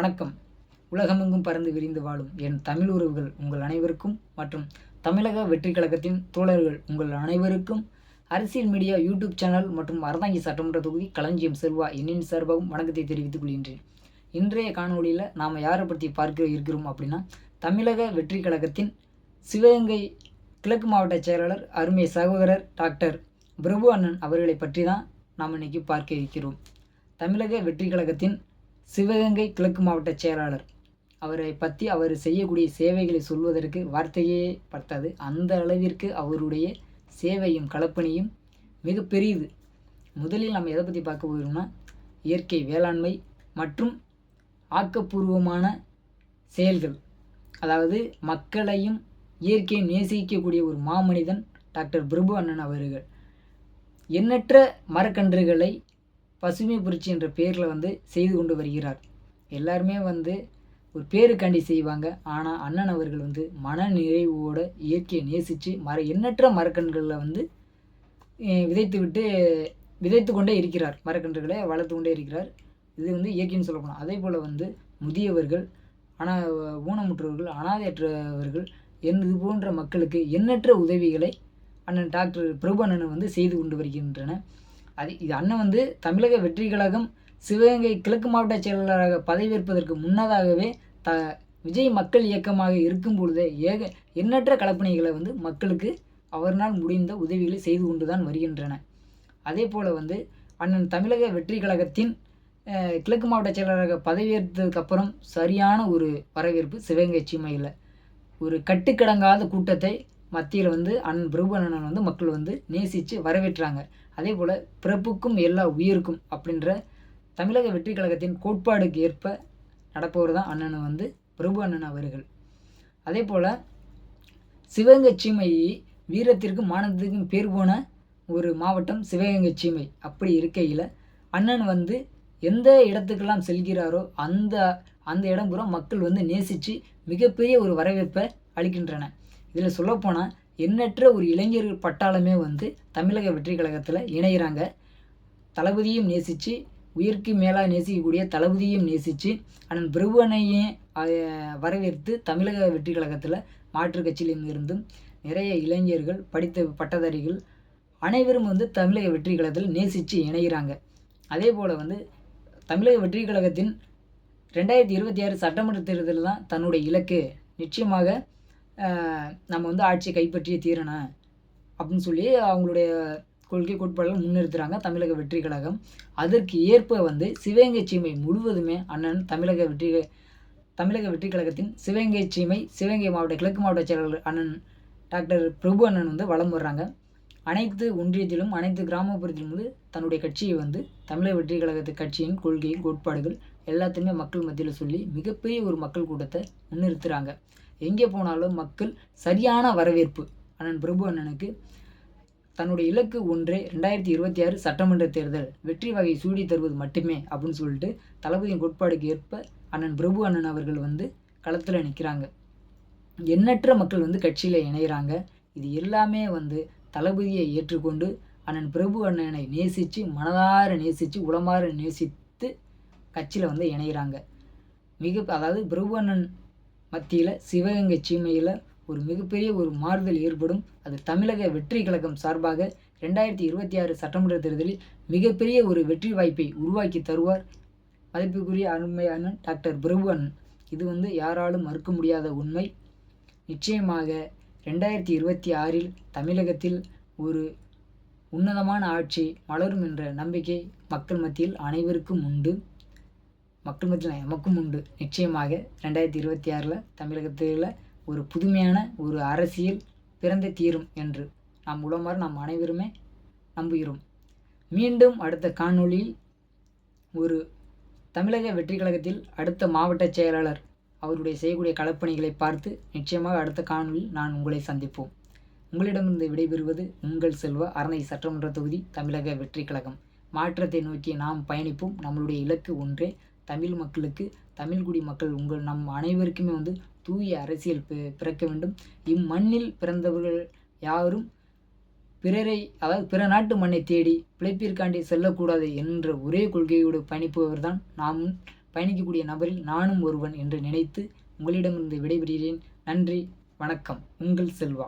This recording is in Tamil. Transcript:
வணக்கம். உலகமெங்கும் பறந்து விரிந்து வாழும் என் தமிழ் உறவுகள் உங்கள் அனைவருக்கும் மற்றும் தமிழக வெற்றி கழகத்தின் தோழர்கள் உங்கள் அனைவருக்கும் அரசியல் மீடியா யூடியூப் சேனல் மற்றும் அறந்தாங்கி சட்டமன்ற தொகுதி களஞ்சியம் செல்வா என்னின் சார்பாகவும் வணக்கத்தை தெரிவித்துக் கொள்கின்றேன். இன்றைய காணொளியில் நாம் யாரை பற்றி பார்க்க இருக்கிறோம் அப்படின்னா தமிழக வெற்றி கழகத்தின் சிவகங்கை கிழக்கு மாவட்ட செயலாளர் அருமை சகோதரர் டாக்டர் பிரபு அண்ணன் அவர்களை பற்றி தான் நாம் இன்னைக்கு பார்க்க இருக்கிறோம். தமிழக வெற்றி கழகத்தின் சிவகங்கை கிழக்கு மாவட்ட செயலாளர். அவரை பற்றி அவர் செய்யக்கூடிய சேவைகளை சொல்வதற்கு வார்த்தையே பத்தாது. அந்த அளவிற்கு அவருடைய சேவையும் கலப்பணியும் மிக பெரியது. முதலில் நம்ம எதை பற்றி பார்க்க போகிறோம்னா இயற்கை வேளாண்மை மற்றும் ஆக்கப்பூர்வமான செயல்கள். அதாவது மக்களையும் இயற்கையை நேசிக்கக்கூடிய ஒரு மாமனிதன் டாக்டர் பிரபு அண்ணன் அவர்கள். எண்ணற்ற மரக்கன்றுகளை பசுமை புரட்சி என்ற பேரில் வந்து செய்து கொண்டு வருகிறார். எல்லாருமே வந்து ஒரு பேருக்காண்டி செய்வாங்க. ஆனால் அண்ணன் அவர்கள் வந்து மன நிறைவோட இயற்கையை நேசித்து மர எண்ணற்ற மரக்கன்றுகளில் வந்து விதைத்துவிட்டு விதைத்து விட்டு விதைத்து கொண்டே இருக்கிறார். மரக்கன்றுகளை வளர்த்து கொண்டே இருக்கிறார். இது வந்து இயற்கைன்னு சொல்லப்போனால் அதே போல் வந்து முதியவர்கள் ஆனால் ஊனமுற்றவர்கள் அனாதையற்றவர்கள் என் இது போன்ற மக்களுக்கு எண்ணற்ற உதவிகளை அண்ணன் டாக்டர் பிரபு அண்ணன் வந்து செய்து கொண்டு வருகின்றன. அது இது அண்ணன் வந்து தமிழக வெற்றி கழகம் சிவகங்கை கிழக்கு மாவட்ட செயலாளராக பதவியேற்பதற்கு முன்னதாகவே த விஜய் மக்கள் இயக்கமாக இருக்கும் பொழுதே ஏக எண்ணற்ற கலப்பணிகளை வந்து மக்களுக்கு அவர்னால் முடிந்த உதவிகளை செய்து கொண்டு தான் வருகின்றன. அதே போல் வந்து அண்ணன் தமிழக வெற்றி கழகத்தின் கிழக்கு மாவட்ட செயலாளராக பதவியேற்றதுக்கப்புறம் சரியான ஒரு வரவேற்பு சிவகங்கை சீமையில். ஒரு கட்டுக்கடங்காத கூட்டத்தை மத்தியில் வந்து அண்ணன் பிரபு அண்ணன் வந்து மக்கள் வந்து நேசித்து வரவேற்றாங்க. அதே போல் பிறப்புக்கும் எல்லா உயிருக்கும் அப்படின்ற தமிழக வெற்றி கழகத்தின் கோட்பாடுக்கு ஏற்ப நடப்பவர் தான் அண்ணன் வந்து பிரபு அண்ணன் அவர்கள். அதே போல் சிவகங்கை சீமை வீரத்திற்கும் மானத்திற்கும் பேர் போன ஒரு மாவட்டம் சிவகங்கை சீமை அப்படி இருக்கையில் அண்ணன் வந்து எந்த இடத்துக்கெல்லாம் செல்கிறாரோ அந்த அந்த இடம் பூரா மக்கள் வந்து நேசித்து மிகப்பெரிய ஒரு வரவேற்பை அளிக்கின்றன. இதில் சொல்லப்போனால் எண்ணற்ற ஒரு இளைஞர்கள் பட்டாளமே வந்து தமிழக வெற்றி கழகத்தில் இணைகிறாங்க தளபதியும் நேசித்து உயிருக்கு மேலாக நேசிக்கக்கூடிய தளபதியும் நேசித்து அண்ணன் பிரபுவனையும் வரவேற்று தமிழக வெற்றி கழகத்தில் மாற்றுக் கட்சியிலும் இருந்தும் நிறைய இளைஞர்கள் படித்த பட்டதாரிகள் அனைவரும் வந்து தமிழக வெற்றி கழகத்தில் நேசித்து இணைகிறாங்க அதே போல் வந்து தமிழக வெற்றி கழகத்தின் ரெண்டாயிரத்தி இருபத்தி ஆறு சட்டமன்ற தேர்தலில் தான் தன்னுடைய இலக்கு. நிச்சயமாக நம்ம வந்து ஆட்சியை கைப்பற்றியே தீரணும் அப்படின்னு சொல்லி அவங்களுடைய கொள்கை கோட்பாடுகள் முன்னிறுத்துறாங்க தமிழக வெற்றி கழகம். அதற்கு ஏற்ப வந்து சிவகங்கை சீமை முழுவதுமே அண்ணன் தமிழக வெற்றி தமிழக வெற்றி கழகத்தின் சிவகங்கை சீமை சிவகங்கை மாவட்ட கிழக்கு மாவட்ட செயலாளர் அண்ணன் டாக்டர் பிரபு அண்ணன் வந்து வலம் வர்றாங்க. அனைத்து ஒன்றியத்திலும் அனைத்து கிராமப்புறத்திலும் வந்து தன்னுடைய கட்சியை வந்து தமிழக வெற்றி கழகத்து கட்சியின் கொள்கை கோட்பாடுகள் எல்லாத்தையுமே மக்கள் மத்தியில் சொல்லி மிகப்பெரிய ஒரு மக்கள் கூட்டத்தை முன்னிறுத்துறாங்க. எங்கே போனாலும் மக்கள் சரியான வரவேற்பு. அண்ணன் பிரபு அண்ணனுக்கு தன்னுடைய இலக்கு ஒன்றே ரெண்டாயிரத்தி இருபத்தி ஆறு சட்டமன்ற தேர்தல். வெற்றி வகை சூடி தருவது மட்டுமே அப்படின்னு சொல்லிட்டு தளபதியின் கோட்பாடுக்கு ஏற்ப அண்ணன் பிரபு அண்ணன் அவர்கள் வந்து களத்தில் நிற்கிறாங்க எண்ணற்ற மக்கள் வந்து கட்சியில் இணைகிறாங்க இது எல்லாமே வந்து தளபதியை ஏற்றுக்கொண்டு அண்ணன் பிரபு அண்ணனை நேசித்து மனதார நேசித்து உளமாற நேசித்து கட்சியில் வந்து இணைகிறாங்க மிக அதாவது பிரபு அண்ணன் மத்தியில் சிவகங்கை சீமையில் ஒரு மிகப்பெரிய ஒரு மாறுதல் ஏற்படும். அது தமிழக வெற்றி கழகம் சார்பாக ரெண்டாயிரத்தி இருபத்தி ஆறு சட்டமன்ற தேர்தலில் மிகப்பெரிய ஒரு வெற்றி வாய்ப்பை உருவாக்கி தருவார். மதிப்புக்குரிய அருமையான டாக்டர் பிரபு அண்ணன் இது வந்து யாராலும் மறுக்க முடியாத உண்மை. நிச்சயமாக ரெண்டாயிரத்தி இருபத்தி ஆறில் தமிழகத்தில் ஒரு உன்னதமான ஆட்சி மலரும் என்ற நம்பிக்கை மக்கள் மத்தியில் அனைவருக்கும் உண்டு. மக்கள் மத்தியில் எமக்கும் உண்டு. நிச்சயமாக ரெண்டாயிரத்தி இருபத்தி ஆறில் தமிழகத்தில் ஒரு புதுமையான ஒரு அரசியல் பிறந்த தீரும் என்று நாம் உளமாற நாம் அனைவருமே நம்புகிறோம். மீண்டும் அடுத்த காணொளியில் ஒரு தமிழக வெற்றி கழகத்தில் அடுத்த மாவட்ட செயலாளர் அவருடைய செய்யக்கூடிய களப்பணிகளை பார்த்து நிச்சயமாக அடுத்த காணொளியில் நான் உங்களை சந்திப்போம். உங்களிடமிருந்து விடைபெறுவது உங்கள் செல்வ அரணை சட்டமன்ற தொகுதி தமிழக வெற்றி கழகம் மாற்றத்தை நோக்கி நாம் பயணிப்போம். நம்மளுடைய இலக்கு ஒன்றே தமிழ் மக்களுக்கு தமிழ்குடி மக்கள் உங்கள் நம் அனைவருக்குமே வந்து தூய அரசியல் பி- பிறக்க வேண்டும். இம்மண்ணில் பிறந்தவர்கள் யாரும் பிறரை அதாவது பிற நாட்டு மண்ணை தேடி பிழைப்பிற்காண்டி செல்லக்கூடாது என்ற ஒரே கொள்கையோடு பயணிப்பவர்தான் நாம். பயணிக்கக்கூடிய நபரில் நானும் ஒருவன் என்று நினைத்து உங்களிடமிருந்து விடைபெறுகிறேன். நன்றி வணக்கம். உங்கள் செல்வா.